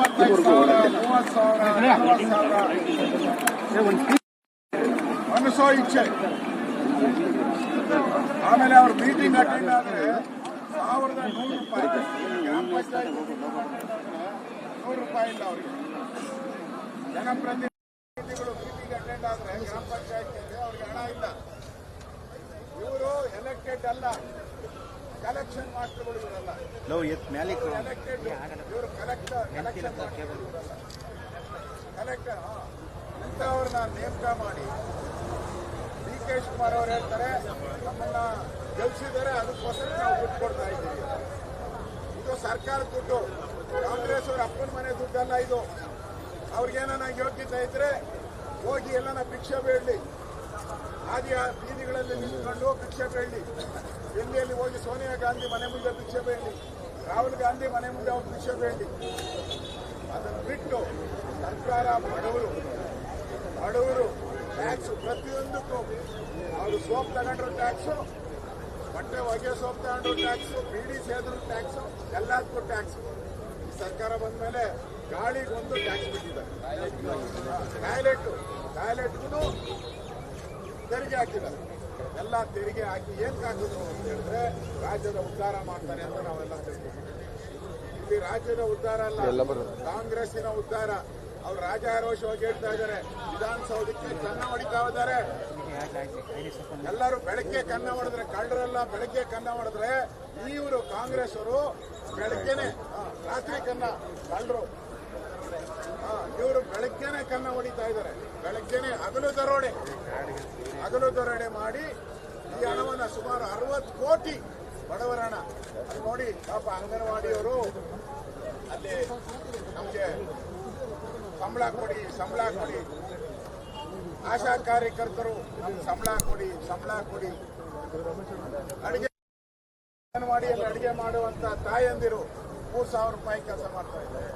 ಇಪ್ಪತ್ತೈದು ಸಾವಿರ ಮೂವತ್ತು ಸಾವಿರ ನಲವತ್ತು ಸಾವಿರ ಮನಸ್ಸೋ ಇಚ್ಛೆ. ಆಮೇಲೆ ಅವ್ರ ಮೀಟಿಂಗ್ ಅಟೆಂಡ್ ಆದ್ರೆ ಸಾವಿರದ ನೂರು ರೂಪಾಯಿ ಗ್ರಾಮ ಪಂಚಾಯತ್ ನೂರು ರೂಪಾಯಿ ಇಲ್ಲ ಅವ್ರಿಗೆ. ಜನಪ್ರತಿನಿಧಿಗಳು ಮೀಟಿಂಗ್ ಅಟೆಂಡ್ ಆದ್ರೆ ಗ್ರಾಮ ಪಂಚಾಯತ್ ಅವ್ರಿಗೆ ಹಣ ಇಲ್ಲ. ಇವರು ಎಲೆಕ್ಟೆಡ್ ಅಲ್ಲ. ಕಲೆಕ್ಷನ್ ಮಾಸ್ಟರ್ಗಳು ಇವರಲ್ಲ. ಎಲೆಕ್ಟೆಡ್ ಕಲೆಕ್ಟರ್ ಇಂಥವ್ರನ್ನ ನೇಮಕ ಮಾಡಿ. ಡಿ ಕೆ ಶಿವಕುಮಾರ್ ಅವ್ರು ಹೇಳ್ತಾರೆ, ನಮ್ಮನ್ನ ಗೆಲ್ಸಿದ್ದಾರೆ, ಅದಕ್ಕೋಸ್ಕರ ನಾವು ದುಡ್ಡು ಕೊಡ್ತಾ ಇದ್ದೀವಿ. ಇದು ಸರ್ಕಾರ ದುಡ್ಡು. ಕಾಂಗ್ರೆಸ್ ಅವ್ರ ಅಪ್ಪನ ಮನೆ ದುಡ್ಡಲ್ಲ ಇದು. ಅವ್ರಿಗೇನ ಯೋಗ್ಯತೆ ಇದ್ರೆ ಹೋಗಿ ಎಲ್ಲನ ಭಿಕ್ಷೆ ಬೇಡಲಿ. ಆ ಬೀದಿಗಳಲ್ಲಿ ನಿಂತ್ಕೊಂಡು ಭಿಕ್ಷೆ ಬೇಡಲಿ. ಎಲ್ಲಿ ಹೋಗಿ ಸೋನಿಯಾ ಗಾಂಧಿ ಮನೆ ಮುಂದೆ ಭಿಕ್ಷೆ ಬೇಡಲಿ. ರಾಹುಲ್ ಗಾಂಧಿ ಮನೆ ಮುಂದೆ ಒಂದು ವಿಷಯ ಬೇಡಿ ಅದನ್ನು ಬಿಟ್ಟು ಸರ್ಕಾರ ಬಡವರು ಬಡವರು ಟ್ಯಾಕ್ಸ್ ಪ್ರತಿಯೊಂದಕ್ಕೂ ಅವರು ಸೋಪ್ ತಗೊಂಡ್ರು ಟ್ಯಾಕ್ಸು ಬಟ್ಟೆ ಹೊಗೆ ಸೋಪ್ ತಗೊಂಡ್ರು ಟ್ಯಾಕ್ಸು ಬೀಡಿ ಸೇದ್ರು ಟ್ಯಾಕ್ಸು ಎಲ್ಲದಕ್ಕೂ ಟ್ಯಾಕ್ಸ್ ಈ ಸರ್ಕಾರ ಬಂದ ಮೇಲೆ ಗಾಳಿಗೊಂದು ಟ್ಯಾಕ್ಸ್ ಬಿಟ್ಟಿದ್ದಾರೆ. ಟಾಯ್ಲೆಟ್ ಟಾಯ್ಲೆಟ್ಗೂ ತೆರಿಗೆ ಹಾಕಿದ್ದಾರೆ. ಎಲ್ಲ ತೆರಿಗೆ ಹಾಕಿ ಏನ್ ಹಾಕಿದ್ರು ಅಂತ ಹೇಳಿದ್ರೆ ರಾಜ್ಯದ ಉದ್ಧಾರ ಮಾಡ್ತಾರೆ ಅಂತ ನಾವೆಲ್ಲ ತಿಳ್ಕೊಂಡಿದ್ದೀವಿ. ಇಲ್ಲಿ ರಾಜ್ಯದ ಉದ್ಧಾರ ಅಲ್ಲ ಕಾಂಗ್ರೆಸ್ಸಿನ ಉದ್ಧಾರ. ಅವ್ರು ರಾಜಾರೋಷವಾಗಿ ಹೇಳ್ತಾ ಇದ್ದಾರೆ. ವಿಧಾನಸೌಧಕ್ಕೆ ಕನ್ನ ಹೊಡಿತಾ ಇದ್ದಾರೆ. ಎಲ್ಲರೂ ಬೆಳಗ್ಗೆ ಕನ್ನ ಹೊಡೆದ್ರೆ ಕಳ್ಳರೆಲ್ಲ ಬೆಳಗ್ಗೆ ಕನ್ನ ಹೊಡೆದ್ರೆ ಇವರು ಕಾಂಗ್ರೆಸ್ ಅವರು ಬೆಳಗ್ಗೆನೆ ರಾತ್ರಿ ಕನ್ನ ಕಳ್ಳರು. ಇವರು ಬೆಳಗ್ಗೆನೆ ಕನ್ನ ಹೊಡಿತಾ ಇದ್ದಾರೆ. ಬೆಳಗ್ಗೆನೆ ಹಗಲು ದರೋಡೆ. ಹಗಲು ದರೋಡೆ ಮಾಡಿ ಈ ಹಣವನ್ನು ಸುಮಾರು ಅರವತ್ತು ಕೋಟಿ ಬಡವರ ಹಣ ನೋಡಿ, ಪಾಪ ಅಂಗನವಾಡಿಯವರು ಅಲ್ಲಿ ನಮಗೆ ಸಂಬಳ ಕೊಡಿ ಸಂಬಳ ಕೊಡಿ. ಆಶಾ ಕಾರ್ಯಕರ್ತರು ಸಂಬಳ ಕೊಡಿ ಸಂಬಳ ಕೊಡಿ. ಅಡಿಗೆ ಅಂಗನವಾಡಿಯಲ್ಲಿ ಅಡಿಗೆ ಮಾಡುವಂತ ತಾಯಂದಿರು ಮೂರು ಸಾವಿರ ರೂಪಾಯಿ ಕೆಲಸ ಮಾಡ್ತಾ ಇದ್ದಾರೆ.